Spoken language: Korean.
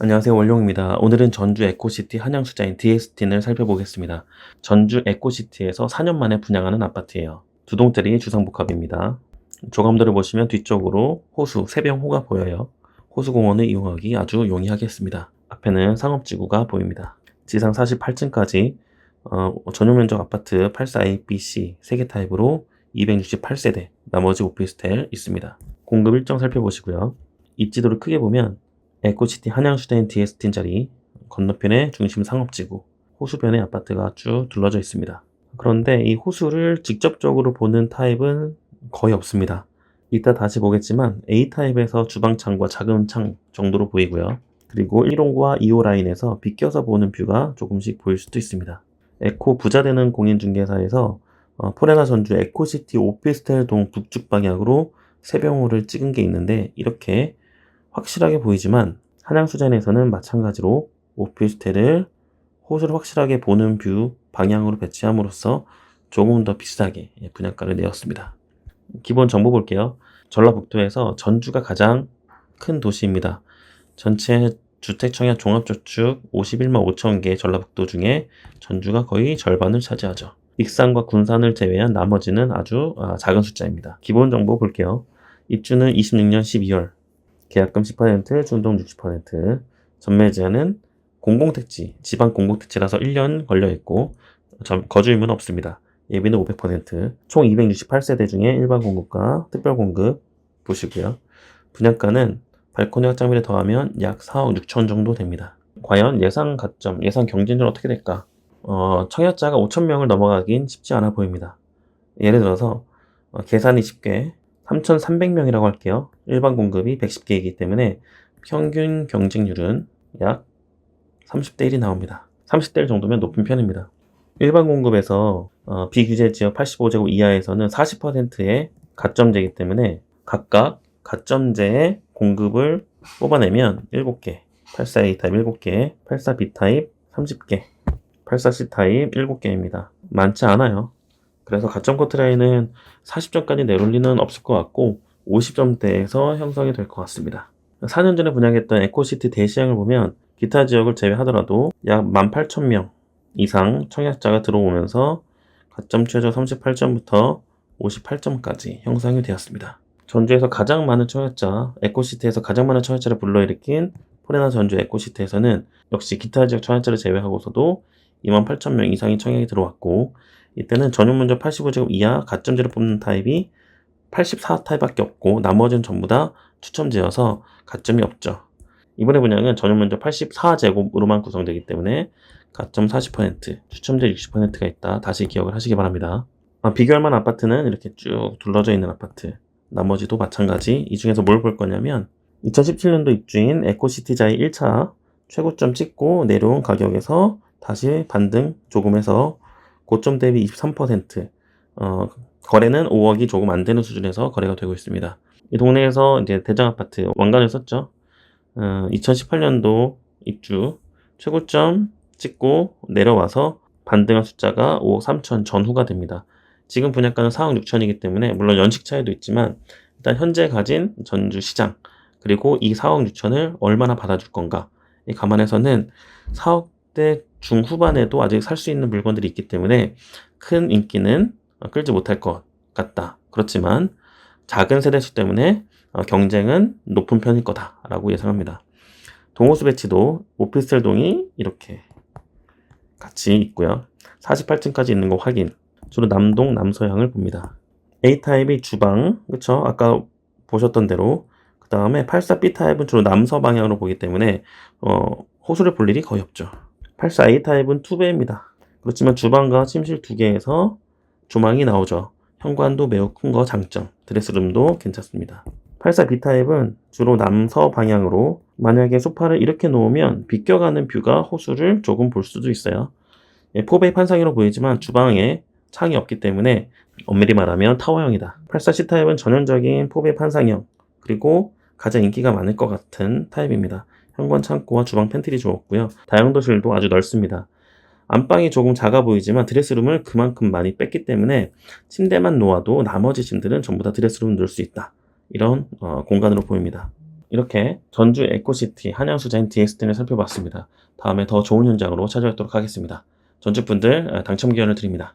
안녕하세요 원룡입니다. 오늘은 전주 에코시티 한양수자인 DST를 살펴보겠습니다. 전주 에코시티에서 4년 만에 분양하는 아파트예요. 두 동짜리 주상복합입니다. 조감도를 보시면 뒤쪽으로 호수, 세병호가 보여요. 호수공원을 이용하기 아주 용이하겠습니다. 앞에는 상업지구가 보입니다. 지상 48층까지 어, 전용 면적 아파트 84A, B, C 3개 타입으로 268세대, 나머지 오피스텔 있습니다. 공급 일정 살펴보시고요. 입지도를 크게 보면 에코시티 한양수자인 DST인 자리 건너편에 중심 상업지구 호수변에 아파트가 쭉 둘러져 있습니다. 그런데 이 호수를 직접적으로 보는 타입은 거의 없습니다. 이따 다시 보겠지만 A타입에서 주방창과 작은 창 정도로 보이고요. 그리고 1호과 2호 라인에서 비껴서 보는 뷰가 조금씩 보일 수도 있습니다. 에코 부자되는 공인중개사에서 어, 포레나 전주 에코시티 오피스텔 동 북쪽 방향으로 세병호를 찍은 게 있는데 이렇게 확실하게 보이지만 한양수잔에서는 마찬가지로 오피스텔을 호수를 확실하게 보는 뷰 방향으로 배치함으로써 조금 더 비싸게 분양가를 내었습니다. 기본 정보 볼게요. 전라북도에서 전주가 가장 큰 도시입니다. 전체 주택 청약 종합저축 51만 5천 개 전라북도 중에 전주가 거의 절반을 차지하죠. 익산과 군산을 제외한 나머지는 아주 아, 작은 숫자입니다. 기본 정보 볼게요. 입주는 26년 12월, 계약금 10%, 중동 60%, 전매 제한은 공공택지, 지방 공공택지라서 1년 걸려 있고 거주 의무는 없습니다. 예비는 500%, 총 268세대 중에 일반 공급과 특별 공급 보시고요. 분양가는 발코니 확장비를 더하면 약 4억 6천 정도 됩니다. 과연 예상 가점, 예상 경쟁률은 어떻게 될까? 어, 청약자가 5천 명을 넘어가긴 쉽지 않아 보입니다. 예를 들어서 어, 계산이 쉽게 3,300명이라고 할게요. 일반 공급이 110개이기 때문에 평균 경쟁률은 약 30대 1이 나옵니다. 30대 1 정도면 높은 편입니다. 일반 공급에서 어, 비규제 지역 85제곱 이하에서는 40%의 가점제이기 때문에 각각 가점제의 공급을 뽑아내면 7개, 84A 타입 7개, 84B 타입 30개, 84C 타입 7개입니다. 많지 않아요. 그래서 가점 커트라인은 40점까지 내려올 리는 없을 것 같고 50점대에서 형성이 될 것 같습니다. 4년 전에 분양했던 에코시티 대시장을 보면 기타 지역을 제외하더라도 약 18,000명 이상 청약자가 들어오면서 가점 최저 38점부터 58점까지 형성이 되었습니다. 전주에서 가장 많은 청약자, 에코시티에서 가장 많은 청약자를 불러일으킨 포레나 전주 에코시티에서는 역시 기타 지역 청약자를 제외하고서도 28,000명 이상의 청약이 들어왔고 이때는 전용 면적 85제곱 이하 가점제를 뽑는 타입이 84 타입밖에 없고 나머지는 전부 다 추첨제여서 가점이 없죠. 이번에 분양은 전용 면적 84제곱으로만 구성되기 때문에 가점 40%, 추첨제 60%가 있다. 다시 기억을 하시기 바랍니다. 아, 비교할 만한 아파트는 이렇게 쭉 둘러져 있는 아파트. 나머지도 마찬가지. 이 중에서 뭘 볼 거냐면 2017년도 입주인 에코시티자의 1차 최고점 찍고 내려온 가격에서 다시 반등 조금 해서 고점 대비 23%, 어, 거래는 5억이 조금 안 되는 수준에서 거래가 되고 있습니다. 이 동네에서 이제 대장 아파트 왕관을 썼죠. 어, 2018년도 입주 최고점 찍고 내려와서 반등한 숫자가 5억 3천 전후가 됩니다. 지금 분양가는 4억 6천이기 때문에 물론 연식 차이도 있지만 일단 현재 가진 전주 시장 그리고 이 4억 6천을 얼마나 받아줄 건가 이 감안해서는 4억대 중후반에도 아직 살 수 있는 물건들이 있기 때문에 큰 인기는 끌지 못할 것 같다. 그렇지만 작은 세대수 때문에 어, 경쟁은 높은 편일 거다라고 예상합니다. 동호수 배치도 오피스텔 동이 이렇게 같이 있고요. 48층까지 있는 거 확인. 주로 남동, 남서향을 봅니다. A타입이 주방, 그쵸? 아까 보셨던 대로. 그 다음에 84B 타입은 주로 남서 방향으로 보기 때문에, 어, 호수를 볼 일이 거의 없죠. 84A 타입은 투배입니다. 그렇지만 주방과 침실 두 개에서 조망이 나오죠. 현관도 매우 큰 거 장점. 드레스룸도 괜찮습니다. 84B 타입은 주로 남서 방향으로 만약에 소파를 이렇게 놓으면 비껴가는 뷰가 호수를 조금 볼 수도 있어요. 예, 포베이 판상으로 보이지만 주방에 창이 없기 때문에 엄밀히 말하면 타워형이다. 84C 타입은 전형적인 포베이 판상형 그리고 가장 인기가 많을 것 같은 타입입니다. 현관 창고와 주방 팬트리 주었고요. 다용도실도 아주 넓습니다. 안방이 조금 작아 보이지만 드레스룸을 그만큼 많이 뺐기 때문에 침대만 놓아도 나머지 짐들은 전부 다 드레스룸 넣을 수 있다. 이런 어, 공간으로 보입니다. 이렇게 전주 에코시티 한양수자인 DST를 살펴봤습니다. 다음에 더 좋은 현장으로 찾아뵙도록 하겠습니다. 전주분들 당첨 기원을 드립니다.